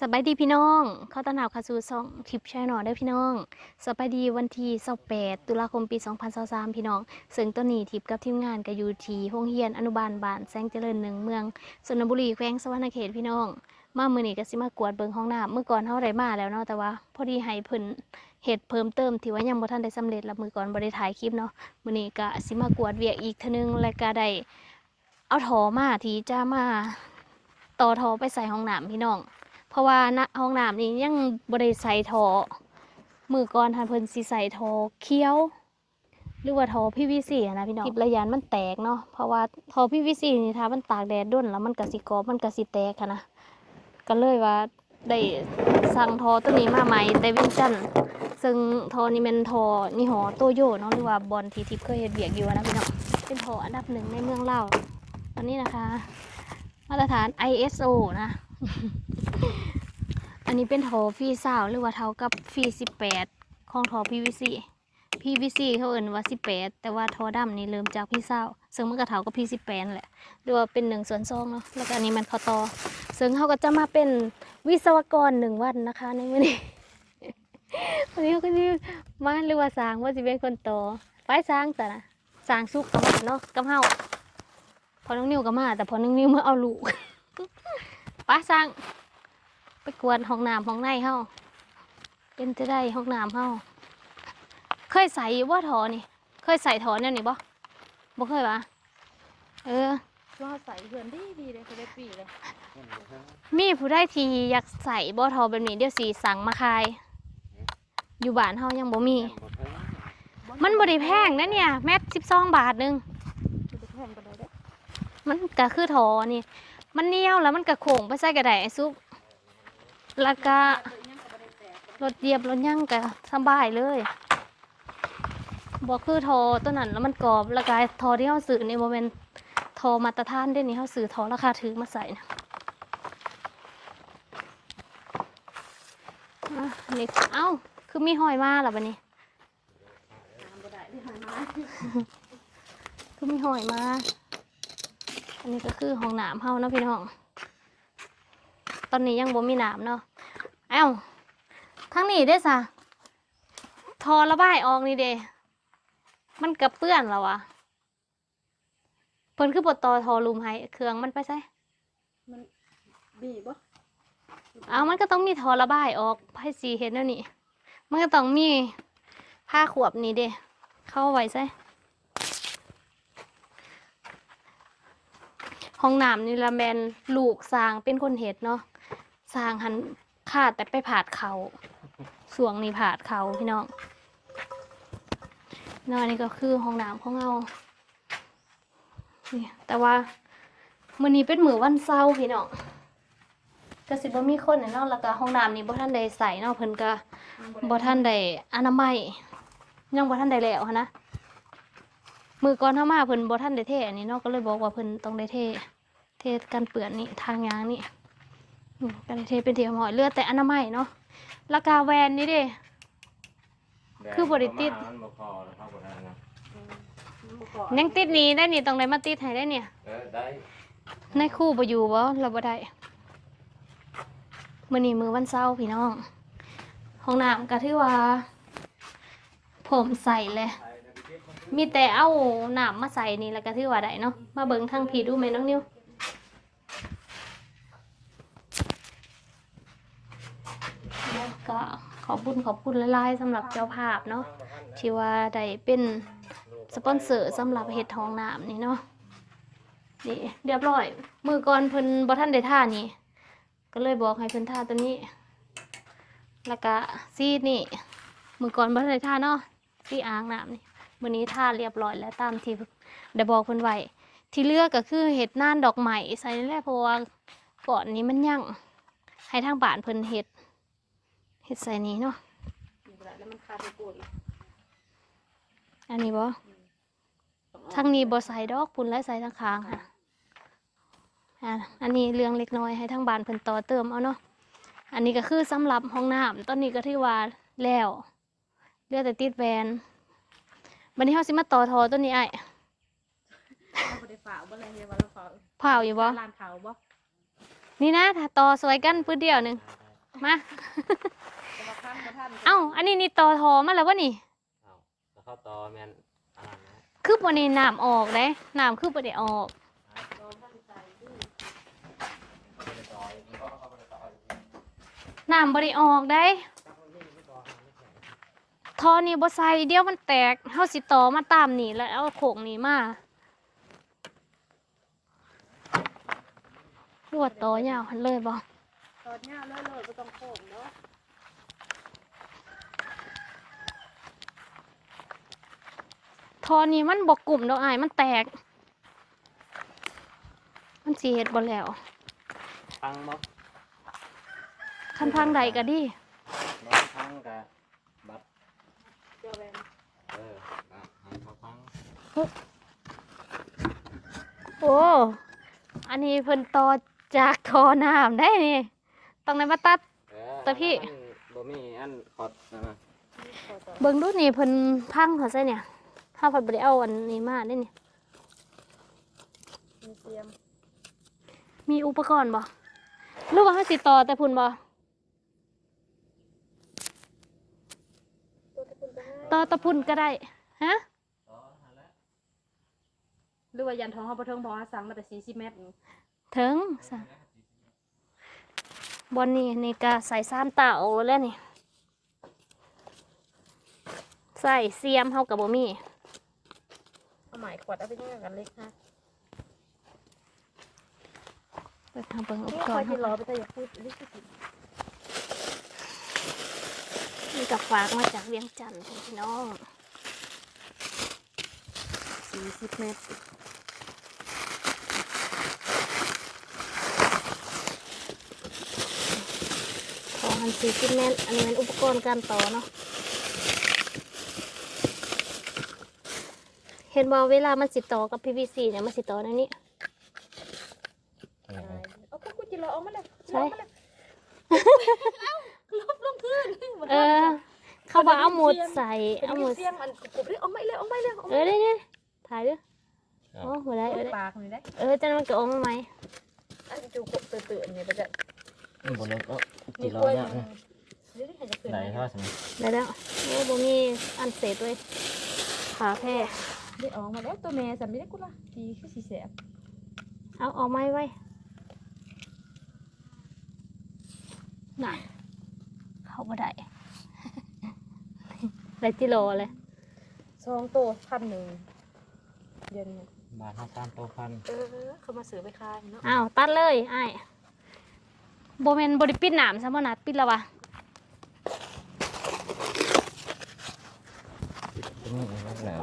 สบายดีพี่น้อง เข้าต้อนรับเข้าสู่ช่องคลิปแชร์หนอได้พี่น้อง สบายดีวันที่28ตุลาคมปี 2023พี่น้อง ซึ่งตัวนี้ทิพย์กับทีมงานก็อยู่ที่โรงเรียนอนุบาลบ้านแสงเจริญหนึ่งเมืองสนบุรีแขวงสวรรณเขตพี่น้อง มามื้อนี้ก็สิมากวดเบิงห้องน้ำเมื่อก่อนเฮาได้มาแล้วเนาะแต่ว่า พอดีให้เพิ่นเฮ็ดเพิ่มเติมที่ว่ายังบ่ทันได้สำเร็จแล้วมือก่อนบ่ได้ถ่ายคลิปเนาะมื้อนี้ก็สิมากวดเวียกอีกเทื่อนึงและก็ได้เอาถอมาที่จะมาต่อทอไปใส่ห้องน้ำพี่น้อง ราะว่าณห้องน้ำนี้ยังบริใส่ทอมือก่อนทันเพิ่นสิใส่ทอเคี้ยว หรือว่าทอพีวีซีนะพี่น้องทิระยานมันแตกเนาะเพราะว่าทอพีวีซีนี่ถ้ามันตากแดดด้นแล้วมันกระสิกรอบมันกระสิแตกค่ะนะก็เลยว่าได้สั่งทอตัวนี้มาใหม่แต่วิงจันซึ่งทอนี่เป็นทอนี่หอโตโยเนาะหรือว่าบอลทีทิพย์เคยเห็นเบียกอยู่นะพี่น้องเป็นทออันดับหนึ่งในเมืองเล่าตอนนี้นะคะ มาตรฐาน ISO นะ อันนี้เป็นทอฟีสาวหรือว่าเท่ากับฟีสิบแปดของทอ PVC PVC เขาเอ่นว่าสิบแปดแต่ว่าทอดำนี่เริ่มจากพี่สาวซึ่งมันก็เท่ากับพี่สิบแปดแหละหรือว่าเป็นหนึ่งส่วนสองเนาะแล้วก็อันนี้มันเขาต่อซึ่งเขาก็จะมาเป็นวิศวกรหนึ่งวันนะคะในวันนี้วันนี้เขาก็จะมาหรือว่าสร้างว่าจะเป็นคนต่อไปสร้างแต่นะสร้างสุกกับมันเนาะกับเฮาพอน้องนิวก็มาแต่พอน้องนิวเมื่อเอาลูก ไปสร้าง ไปกวนห้องน้ำห้องในเฮาเป็นจะได้ห้องน้ำเฮาเคยใส่ว่าถอนี่ เคยใส่ถอเนี่ยนี่บ่บ่เคยปะเออว่าใส่เพื่อนดีดีเลยเขาได้ปีเลย มีผู้ได้ทีอยากใส่บ่ทอแบบนี้เดี๋ยวสีสั่งมาขาย อยู่บ้านเฮายังบ่มี มันบ่ได้แพงนะเนี่ย แมทสิบสองบาทหนึงจะแพงกันเลยเด้อมันก็คือทอนี่ มันเหนียวแล้วมันก็โค้งไปใส่กระไดไอ้ซุปแล้วก็รถเหยียบรถย่างก็สบายเลยบอกคือทอตัวนั้นแล้วมันกรอบแล้วก็ทอที่เขาซื้อนี่โมเมนทอมาตรฐานเด้นี่เขาซื้อทอราคาถือมาใส่นะอะอันนี่เอ้าคือมีหอยมาเหรอบันนี้น้ำบ่ได้ที่หายมาคือมีหอยมา อันนี้ก็คือห้องน้ำเฮาเนาะพี่น้อง ตอนนี้ยังบ่มีน้ำเนาะ เอ้าทั้งนี้ได้อสะทอระบายออกนี่เด้มันกระเปื้อนแล้ววะเพิ่นคือบทตอทอลุมให้เครื่องมันไปใส่มันบีบบ่เอามันก็ต้องมีทอระบายออกให้สีเห็นแล้วนี่ มันก็ต้องมีผ้าขวบนี่เด้เข้าไว้ใส่ ห้องน้ำนี่ละแมนลูกสร้างเป็นคนเห็ดเนาะสร้างหันขาดแต่ไปผาดเขาสวงนี่ผาดเขาพี่น้องนอนนี่ก็คือห้องน้ำของเรานี่แต่ว่ามื้อนี้เป็นมือวันเสาร์พี่น้องก็สิบ่มีคนเนาะแล้วก็ห้องน้ำนี่บ่ทันได้ใส่เนาะเพิ่นก็บ่ทันได้อนามัยยังบ่ทันได้แล้วนะ มือก่อนเฮามาเพิ่นบ่ทันได้เทอันนี้เนาะก็เลยบอกว่าเพิ่นต้องได้เท เทกันเปื้อนนี่ทางยางนี่อืมก็ได้เทเป็นที่หอยเลือดแต่อนามัยเนาะแล้วก็แวนนี่เด้ คือบริติดมันบ่พอแล้วครับบ่ได้นะมันบ่ก่อนยังติดหนี้ได้นี่ต้องได้มาติดให้ได้เนี่ยเออได้ในคู่บ่อยู่บ่เราบ่ได้มื้อนี้มื้อวันเสาร์พี่น้องห้องน้ำก็ถือว่า ผมใส่เลย มีแต่เอาหน้ำมาใส่นี่แล้วก็ถือว่าได้เนาะมาเบิ่งทางผีดูไหมน้องนิวแล้วก็ขอบคุญขอบคุณหลายๆสำหรับเจ้าภาพเนาะที่ว่าได้เป็นสปอนเซอร์สำหรับเห็ดทองหน้ำนี่เนาะนี่เรียบร้อย มือก่อนเพิ่นบ่ทันได้ท่านี่ก็เลยบอกให้เพิ่นท่าตัวนี้ แล้วก็ซีดนี่มือก่อนบ่ทันได้ท่าเนาะซีอ่างหน้ำนี่ มื้อนี้ท่าเรียบร้อยแล้วตามที่ได้บอกเพิ่นไว้ที่เหลือกก็คือเห็ดน่านดอกไม้ใส่นี่แหละเพราะว่าก่อนนี้มันยังให้ทางบ้านเพิ่นเฮ็ดเฮ็ดใส่นี้เนาะบีบบ่ได้แล้วมันขาดไปโกยอันนี้บ่ทางนี้บ่ใส่ดอกปุ่นและใส่ทางข้างค่ะอะอันนี้เรื่องเล็กน้อยให้ทางบ้านเพิ่นต่อเติมเอาเนาะอันนี้ก็คือสำหรับห้องน้ำตอนนี้ก็ถือว่าแล้วเหลือแต่ติดแวน วันนี้เฮาสิมาต่อทอตัวนี้ไอ้ายเราบ่ได้ฝากบ่อะไรเฮียว่าเราฝากเผาอยู่บ่ร้านเขาบ่นี่นะถ้าต่อสวยกันปื้ดเดียวหนึงมา จะมาข้างบ่ทันเอ้า อันนี้นี่ต่อทอมาแล้ววะนี่ เอาแล้วเข้าต่อแมนอันนั้นนะคือบ่ได้น้ำออกเด้น้ำคือบ่ได้ออกโดนท่านใจดื้อไม่ได้ต่ออีกก็เข้าไปต่ออีกน้ำบ่ได้ออกได้ ตั้งมันนี่ไม่ต่อไม่แข็ง ทอนี่บ่ใส่เดี๋ยวมันแตกเฮาสิต่อมาตามนี่แล้วเอาโขงนี่มารวดต่อยาวหันเลยบ่ตอนเนี้ยเลิศเลยบ่ต้องโค้งเนาะทอนี่มันบ่กลุ่มดอกอ้ายมันแตก มันสิเฮ็ดบ่แล้วพังบ่คันพังใดก็ดีบ่พังกับบัด เจ้าแวนเออบัดให้เขาพังโอ้ อันนี้เพิ่นต่อจากทอน้ำได้นี่ ต้องได้มาตัด เออแต่พี่ อันบ่มีอันขอดนะขอต่อเบิ่งดูนี่เพิ่นพังเขาซะเนี่ยถ้าเพิ่นบ่ได้เอาอันนี้มาได้นี่ มีเสียมมีอุปกรณ์บ่หรือว่าเฮาสิต่อแต่พุ่นบ่ ตัวตะกุนไปให้ ต่อแตะพุ่นก็ได้ฮะต่อนั่นแหละหรือว่ายันทองเฮาบ่เทิงบ่หาสั่งมาแต่40เมตรนี่ถึงซะบอนนี่นี่ก็ใส่ซ้ำตาออกแล้วนี่ใส่เสียมเฮาก็บ่มีเอาหมายขวดเอาไปยังไงกันเล็กฮะไปทางเบิ่งอุปนี่กครอยณ์ที่เฮารอไปแต่อย่าพูดลิขสิทธิ์นี่ กับฝากมาจากเวียงจันทน์พี่น้อง40เมตรขอหัน40เมตรอันนี้เป็นอุปกรณ์การต่อเนาะเห็นบอกเวลามันสิต่อกับ PVC เนี่ยมันสิต่อในนี้ เออ เอาก็กูจิรอเอามาเลย ใช่ เอามาเลยลบลงพื้น เออ เขาบอกเอาหมุด ใส่เอาเอาหหมมุดดเสียงมันกรุบๆเลยเอาไม่เลยเอาไม่เลยเออได้ได้ถ่ายด้วยโอ้หัวได้เออได้ปากนี่ได้เออจะนมันก็ออกมาไหมอันจูกบตื่นๆนี่ไปจะมันบ่เลิกเอ้อจีรอเนี่ยเดี๋ยวนี้ให้จะขึ้นไหนได้เท่าสิได้แล้วโอ้บ่มีอันเศษด้วยขาแพร่ได้ออกมาแล้วตัวแม่สามีได้กูละดีคือสีแสบเอาออกไม้ไว้น่ะเข้าบ่ได้ ได้จิโลเลยซองโตพันหนึ่งเดือนนี้บาทห้าสามตัวพันเออเขามาซื้อไปขายเนาะอ้าวตัดเลยไอ้ายบ่แม่นบ่ได้ปิดหนามซะบ่นัดปิดแล้ววะที่นี่มันแล้ว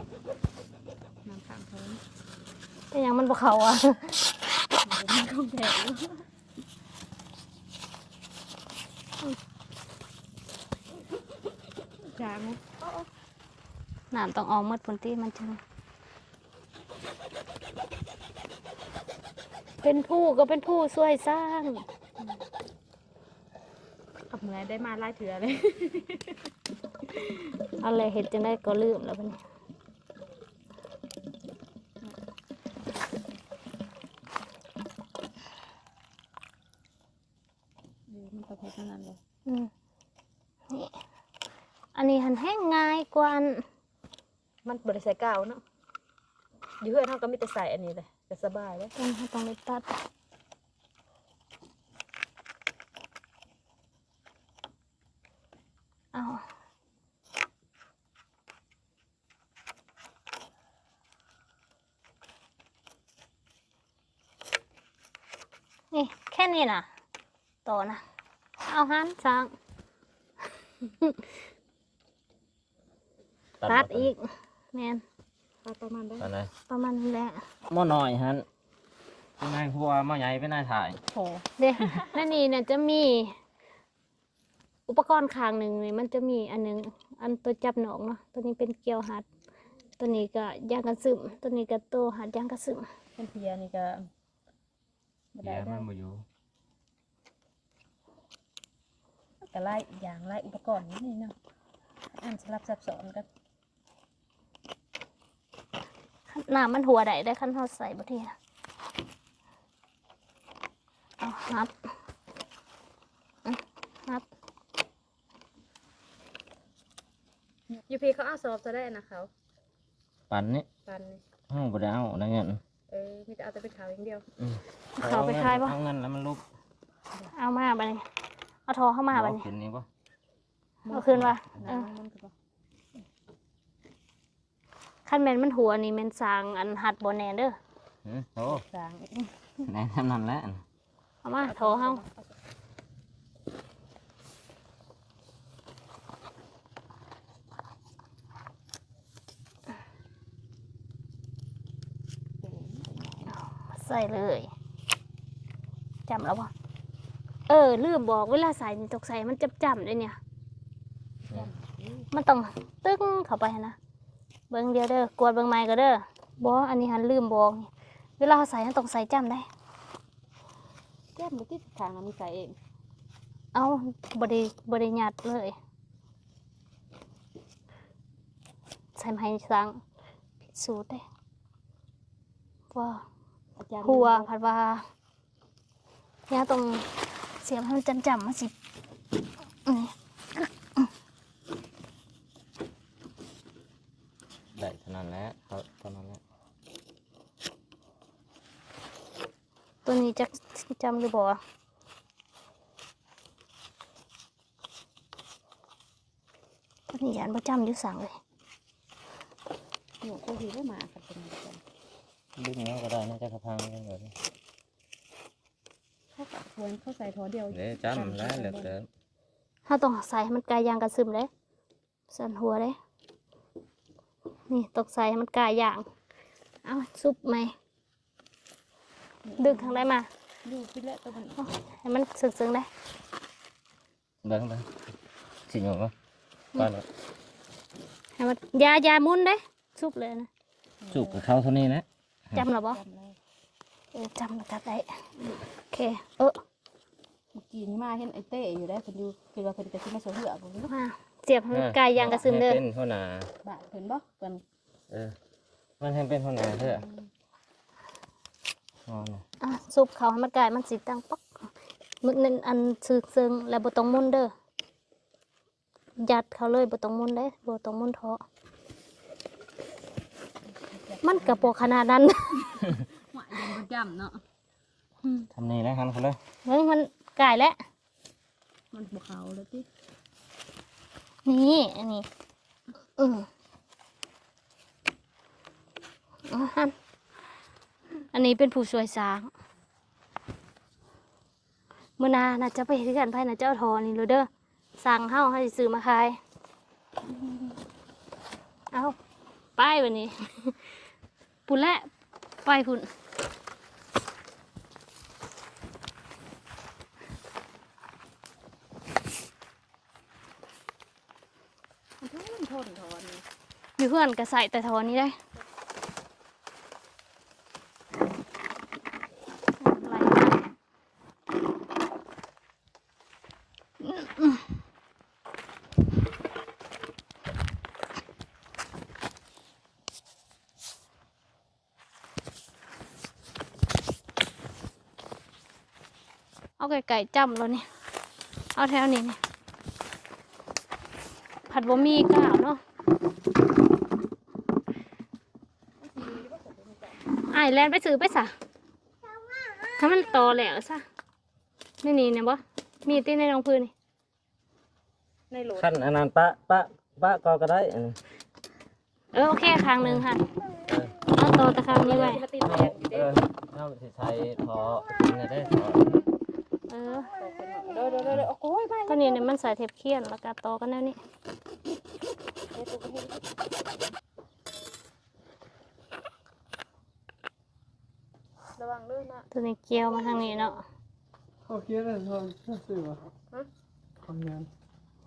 น้ำขังเขาแต่ยังมันบ่เข้าอะ มันก็แพงจางไหมห นามต้องออกหมดพุ่นติมันจึงเป็นผู้ก็เป็นผู้ช่วยสร้างกับเมื่อได้มาไล่เถื่อเลย อะไรเห็ดจังได้ก็ลืมแล้วบัดนี้มันประเภทนั้นเลยอืมนี่อันนี้หันแห้งง่ายกว่าอัน มันบริใส่กาวเนาะอยู่เพื่อนเขาก็มีแต่ใส่อันนี้เลยก็สบายเลยต้องให้ต้องไปตัดเอานี่แค่นี้นะต่อนะ เอาหันสร้างตัดอีก แมนปประมาณได้ตอนไหนประมาณนี้แหละหม้อน้อยฮันเป็นนายครัวหม้อใหญ่เป็นนายถ่ายโหเด้ นั่นนี่เนี่ยจะมี อุปกรณ์ข้างหนึ่งนี่มันจะมีอันหนึง อันตัวจับหนองเนาะตัวนี้เป็นเกลียวหัด ตัวนี้ก็ยางกระซึมตัวนี้ก็โตหัดยางกระซึมเป็นเพียนี่ก็บ่เดี๋ได้ยวได้มันบ่อยู่ก็ไล่อีกอย่างไล่อุปกรณ์นิดนี่เนาะอันสลับซับซ้อนกัน น้ำมันหัวได้ได้ขั้นเขาใส่บ่เทียเอาครับครับยูพีเขาเอาสอบจะได้นะเขาปันนี่ปันนี่ห้องบ่ได้วอาได้เงี้ยเออมีแต่เอาแต่เป็นขาวอย่างเดียวเขาไปคลายปะเอาเงินแล้วมันลุกเอามาไปเเอาทอเข้ามาไปเอาคืนนี้ปะเอาคืนปะเออ ขั้นแมนมันหัวนี่แมนสร้างอันหัดบอแนนเด้อหือโอ้สางอีกไหนทำนั่นแหละเอามาโทรเฮาใส่เลยจำแล้วปะเออลืมบอกเวลาใส่นี่ตกใส่มันจำจำเลยเนี่ย มันต้องตึ้งเข้าไปนะ เบิ้งเดียวเด้อกวดเบิ้งไม้ก็เด้อบออันนี้หันลืมบอกนี่เวลาเขาใส่มันต้องใส่จำได้แก้มบุติดทางมันมีใส่เอง เอาบริบริยัดเลย ใส่ไม้สังพิสูจน์ได้ว่าอาจารย์หัวผัดว่าเนี่ยตรงเสียบให้มันจำจำๆมาสินี่ ได้เท่า นั้นแหละเขาเท่านั้นแหละตัวนี้จะจำหรือบ่ตัวนี้ยันประจำอยู่สั่งเลยหนูก็หิวได้มาครับเป็นอาจารย์ดึงแล้วก็ได้น่าจะกระพังกันเลยเขาก็ควรเขาใส่ทอเดียวเดี๋ยวจำแล้วเหลือเกินถ้าต้องใส่ให้มันกายยางกระซึมเลยสั่นหัวเลย นี่ตกใส่ให้มันกายยาง เอาซุปไหม ดึงทางได้มาดูพี่ละตัวมันให้มันซึ้งๆได้เบิ้งเบิ้งสิหนูปะป้าเนาะให้มันอยาอยามุนได้ซุปเลยนะจุกกับเขาเท่านี้นะจำหรอบ่จำเลยเออจำแล้วก็ได้โอเค เออ เมื่อกี้นี่มาเห็นไอ้เต้อยู่ได้เพิ่นอยู่คือว่าเพิ่นจะสิมาสงเหือบ่รู้มา เสียบให้มันกายยางกระซึมเด้อให้เป็นหัวหน้าบ้าเพิ่นบ่เพิ่นเออ มันให้เป็นหัวหน้าเถอะอ๋อนะอะซุปเขาให้มันกายมันสิตังปักมึกนั่นอันซึกซึงแล้วบ่ต้องมุนเด้อยัดเขาเลยบ่ต้องมุนได้บ่ต้องมุนเทาะมันกระโปรงขนาดนั้น หวานยังประจำเนาะทำนี่แล้วหันเขาเลยเฮ้ยมันกายแล้วมันบ่ขาวแล้วติ นี่ อันนี้อืมอะฮันอันนี้เป็นผู้ช่วยสร้างมื่อหนาน่าจะไปเฮ็ดกันภายในเจ้าทอนี่เลยเด้อสั่งเฮาให้ซื้อมาขาย เอาไปวันนี้ปุ่นและไปพุ่นมันทนทอนนี่ อยู่เพื่อนก็ใส่แต่ทอนี้ได้เอาไก่ไก่จำแล้วนี่ เอาแถวนี้นี่ ผัดบะหมี่ก้าวเนาะ อ้ายแลนไปซื้อไปซะถ้ามันโตแล้วซะนี่นี่เนี่ยบ่มีตีในรองพื้นนี่ในโหลดขั้นอันนั้นปะปะปะก็ก็ได้อันนี้เออโอเคครั้งหนึ่งค่ะเออเอาโตตะครั้งนี้ไว้มาติดแดงอยู่เอเด้อเอาสิใช้ทอเนี่ยได้ทอเออเด้อเด้อเด้อเด้อโอ้ยไปก็นี่เนี่ยมันใส่เทปเคียนแล้วก็โตกันแน่นี่ระวังด้วยนะ ตัวนี้เกี่ยวมาทางนี้เนาะเขาเขียนอะไรทอนน่าสื่อวะคำนั้น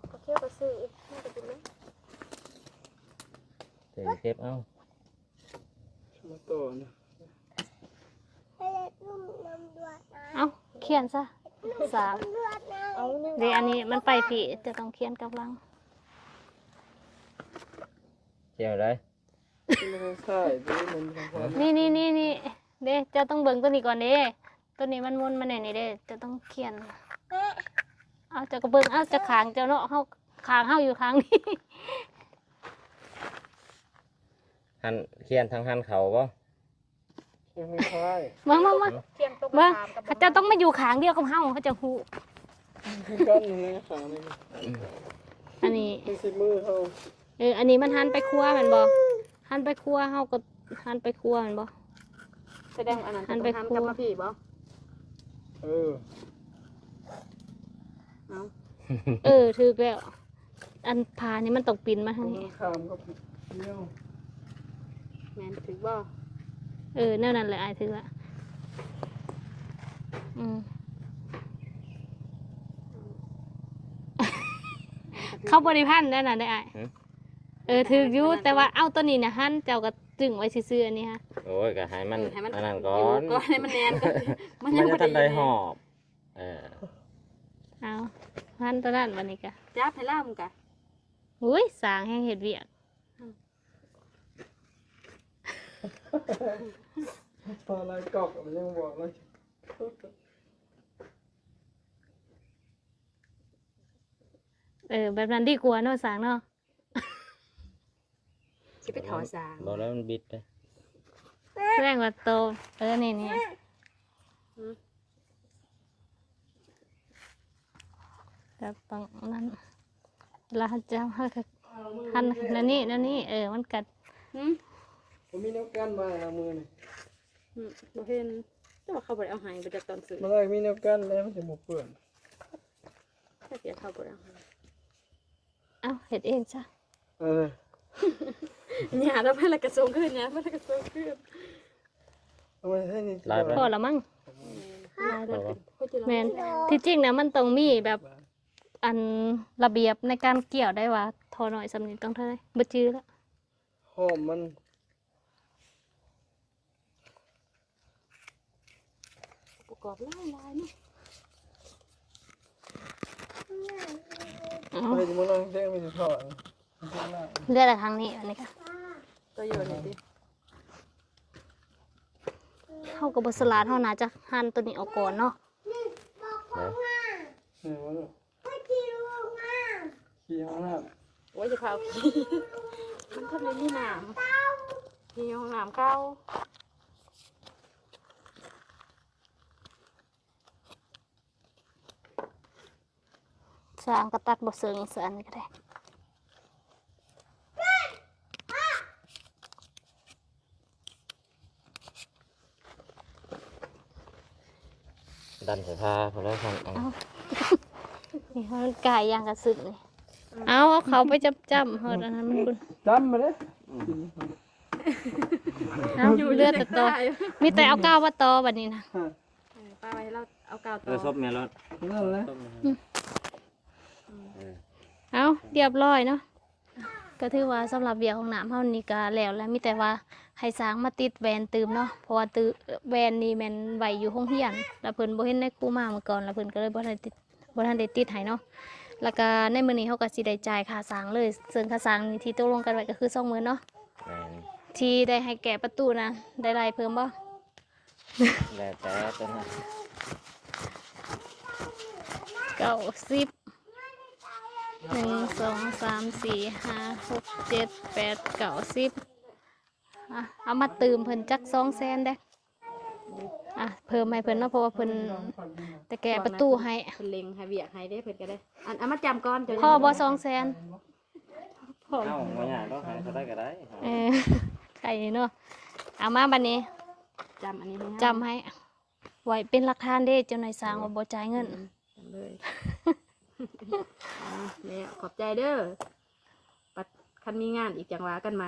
เขาเคี่ยวก็ซื้ออีกน่าจะเป็นเลยเดี๋ยวเก็บเอามาโตนะเอาเขียนซะสามเอาเนี่ยเดี๋ยวอันนี้มันไปผีจะต้องเขียนกับหลังเกี่ยวได้ไม่ได้ใช่ตัวนี้มันของความนี่นี่นี่นี่ เด้จะต้องเบิ่งตัวนี้ก่อนเด้ตัวนี้มันมุนมาไหนนี่เด้จะต้องเขียนเอาจะกระเบิ่งเอาจะขางเจ้าเนาะเฮาขางเฮาอยู่ขางนี้หันเคียนทั้งหันเขาบ่ยังไม่ค่อยมามามาเที่ยงตรงเบิ่งตามกับเขาจะต้องมาอยู่ขางเดียวกับเฮาเขาจะฮู้คือกันอยู่ในขานี่อันนี้เป็นสิมือเขาเอออันนี้มันหันไปครัวแมันบ่หันไปครัวเฮาก็หันไปครัวแมันบ่ แสดงอันนั้นอันไปต้องครัวทำกับมาพี่บ่เออเอาเออถูกแล้ว อันพานี่มันต้องปีนมาทางนี้ขามกับเนี้ยวแม่นถือบ่เออแนวนั้นแหละอายถือละอืมเข้าบริพันธ์ได้น่ะได้อายเออถืออยู่แต่ว่าเอาตัวนี้นะหันเจ้าก็จึงไว้ซื่อๆอันนี้ฮะ โอ้ยก็ให้มันให้มันอันนั้นก่ออยู่นก่อนให้มันแน่นก่อนมันมัยันงจะบ่ทันได้ได้หอบเออเอาหันตัวนั้นวันนี้กะจับให้ล่ามกะอุ้ยสางแห่งเห็ดเวียกตอนไรกอกมันยังบอกเลยเออแบบนั้นดีกว่าเนาะสางเนาะสิไปถอสางบอกแล้วมันบิดเลย แรงกว่าโต เออ นี่นี่แต่ต้องนั้นเราจะหันนั่นนี่นั่นนี่เออ มันกัดหืมผมมีน้ำกันมาละมือนี่อืมบ่เห็นแต่ว่าเขาบ่ได้เอาให้บ่จากตอนซื้อมาได้มีน้ำกันแล้วมันจะหมกเปื่อนถ้าเสียเขาบ่ได้เอาให้เอาเห็ดเองจ้ะเออ หญ้าแล้วมันละกระทรงขึ้นหญ้ามันละกระทรงขึ้นเอาไว้ให้นี่ลายไป พอละมั้งลายแล้วขึ้นโคตรจะลอยแมนที่จริงนะมันต้องมีแบบอันระเบียบในการเกี่ยวได้ว่าทอหน่อยสำนีต้องเท่าไหรบ่จื้อแล้วหอมมันประกอบลายลายเนาะเอาไปจะมาลองแจ้งไปจะถอดมันจะล่างเลือดทางนี้อันนี้ค่ะ ตัวอยู่นี่ดิเข้ากับบสลาดเท่านาจะหั่นตัวนี้ออกก่อนเนาะเนี่ยมันขี่ห้องน้โอ้ยจะพาเอาขี้มันก็เลยนี่น้ำมีห้องน้ำเข้าสร้างกระตัดบ่เซิงเสืออันนี้ก็ได้ ดันสายผ้าพอแล้วครับเอานี่มันกายย่างกระสึกนี่เอาเอาเขาไปจับจับเฮอดอันนั้นมันบุญำจำมาเลยเอาเลือดแต่โตอมีแต่เอาก้าวว่าโตอบัดนี้นะเออป้าไว้เราเอากาวเอต่อซอบแม่รถนั่นแหละเอาเรียบร้อยเนาะ ก็ถือว่าสำหรับเบียร์ของน้ำเฮานี่ก็แล้วแล้วมีแต่ว่าให้สร้างมาติดแวนตืมเนาะเพราะว่าตืแวนนี่แม่นไว้อยู่ห้องเฮียนแล้วเพิ่นบ่เห็นในครูมาเมื่อก่อนแล้วเพิ่นก็เลยบ่ทันได้ติดบ่ทันได้ติดให้เนาะแล้วก็ในมื้อนี้เฮาก็สิได้จ่ายค่าสร้างเลยซึ่งค่าสร้างนี่ที่ตกลงกันไว้ก็คือ20,000เนาะแม่นที่ได้ให้แก่ประตูนะได้รายเพิ่มบ่แล้วแต่ตัวนั้นเก้าสิบ หนึ่งสองสามสี่ห้าหกเจ็ดแปดเก้าสิบอะเอามาตืมเพิ่นจักสองแสนเด้ออะเพิ่มให้เพิ่นเนาะเพราะว่าเพิ่นแต่แก่ประตูให้เพิ่นเล็งให้เวียกให้ได้เพิ่นก็ได้ อันเอามาจำก่อนเดี๋ยวพ่อบ่สองแสนพ่อเอ้าบ่ยากดอกให้เขาได้ก็ได้เออใครเนาะเอามาบัดนี้จำอันนี้ให้จำให้ไว้เป็นหลักฐานเด้เจ้านายสร้างว่าบ่จ่ายเงิน จำเลยอ่า แล้วขอบใจเด้อปัดคันมีงานอีกจังหวะกันไหม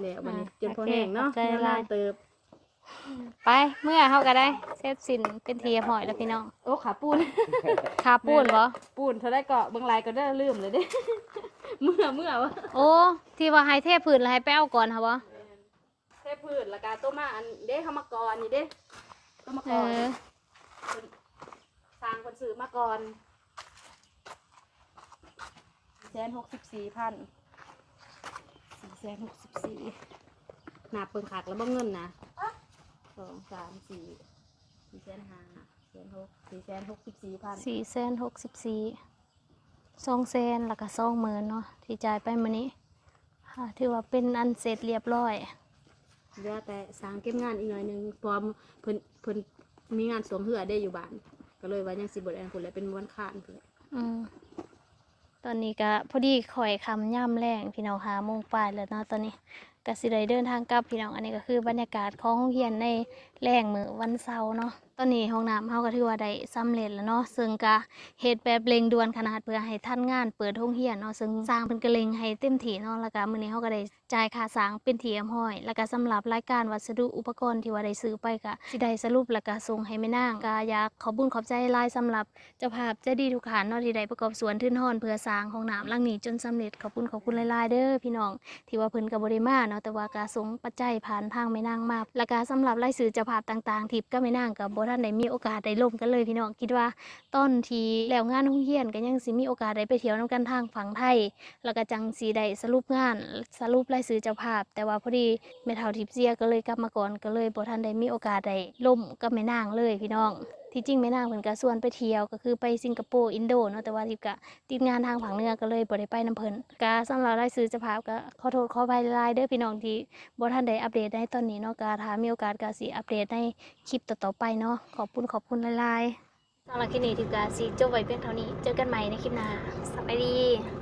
แล้ววันนี้อ่าจนพอแห้งเนาะโอเคขอบใจหลายเติบ ไปเมื่อเฮาก็ได้เซฟสินเป็นทีหอยแล้วพี่น้องโอ้ขาปูน คาปูนบ่ปูนเท่าได้เกาะเบิ่งลายก็ได้ลืมเลยเด้ เมื่อเมื่อวะโอ้ที่ว่าให้เทพื้นแล้วให้ไปเอาก่อนค่ะบ่เทพืชและกาต้มมาอันเด้เข้ามาก่อนนี่เด้ต้มมาเอก่อนอสร้างคนซื้อมาก่อน แสนหกสิบสี่พันสี่แสนหกสิบสี่หนาเปิงขากแล้วบ่เงินนะสองสามสี่สี่แสนห้าแสนหกสี่แสนหกสิบสี่พันสี่แสนหกสิบสี่สองแสนแล้วก็สองหมื่นเนาะที่จ่ายไปมื้อนี้ค่ะถือว่าเป็นอันเสร็จเรียบร้อยเหลือแต่สร้างเก็บงานอีกหน่อยหนึงเพอเพิ่นเพิ่นมีงานสวมเหือได้อยู่บ้าน ก็เลยว่ายังสิบ่ได้อันพุ่นแหละเป็นวันค้านพุ่นแหละ อืม ตอนนี้ก็พอดีข่อยคำย่ำแรงพี่น้องหาโมงปลายแล้วเนาะตอนนี้ก็สิได้เดินทางกลับพี่น้องอันนี้ก็คือบรรยากาศของโรงเรียนใน แรงมือวันเสาร์เนาะตอนนี้ห้องน้ำเฮาก็ถือว่าได้สำเร็จแล้วเนาะซึ่งก็เฮ็ดแบบเร่งด่วนขนาดเพื่อให้ทันงานเปิดโรงเรียนเนาะซึ่งสร้างเพิ่นก็เร่งให้เต็มที่เนาะแล้วก็มื้อนี้เฮาก็ได้จ่ายค่าสร้างเป็นที่เรียบร้อย แล้วก็สำหรับรายการวัสดุอุปกรณ์ที่ว่าได้ซื้อไปก็สิได้สรุปแล้วก็ส่งให้แม่นางก็อยากขอบุญขอบใจหลายสำหรับเจ้าภาพใจดีทุกขานเนาะที่ได้ประกอบสวนทื่นฮอนเพื่อสร้างของน้ำหลังนี้จนสำเร็จขอบคุณขอบคุณหลายๆเด้อพี่น้องที่ว่าเพิ่นกับบริมาเนาะแต่ว่ากาส่งปัจจัยผ่านทางแม่นางมาและการสำหรับรายสื่อเจ้าภาพต่างๆทิพย์ก็ไม่นางกับบท่านได้มีโอกาสได้ร่วมกันเลยพี่น้องคิดว่าต้นที่แล้วงานห้องเฮียนก็ยังสิมีโอกาสได้ไปเที่ยวน้ำกันทางฝั่งไทย แล้วก็จังสีได้สรุปงานสรุปรายชื่อเจ้าภาพ แต่ว่าพอดีแม่เฒ่าทิพย์เสียก็เลยกลับมาก่อนก็เลยบท่านได้มีโอกาสได้ล่มก็ไม่นางเลยพี่น้อง ที่จริงแม่นางเพิ่นก็ส่วนไปเที่ยวก็คือไปสิงคโปร์อินโดเนาะแต่ว่าทิพก็ติดงานทางภาคเหนือก็เลยบ่ได้ไปนํเพิ่นก็สำหรับรายชื่อจ้าภาพก็ขอโทษขออภัยหลายเด้อพี่น้องที่บ่ทันได้อัปเดตในตอนนี้เนาะก็ถ้ามีโอกาสก็สิอัปเดตในคลิปต่อๆไปเนาะขอบคุณขอบคุณหลายๆสำหรับคลิปนี้ทิพก็สิจบไว้เพียงเท่านี้เจอกันใหม่ในคลิปหน้าสวัสดี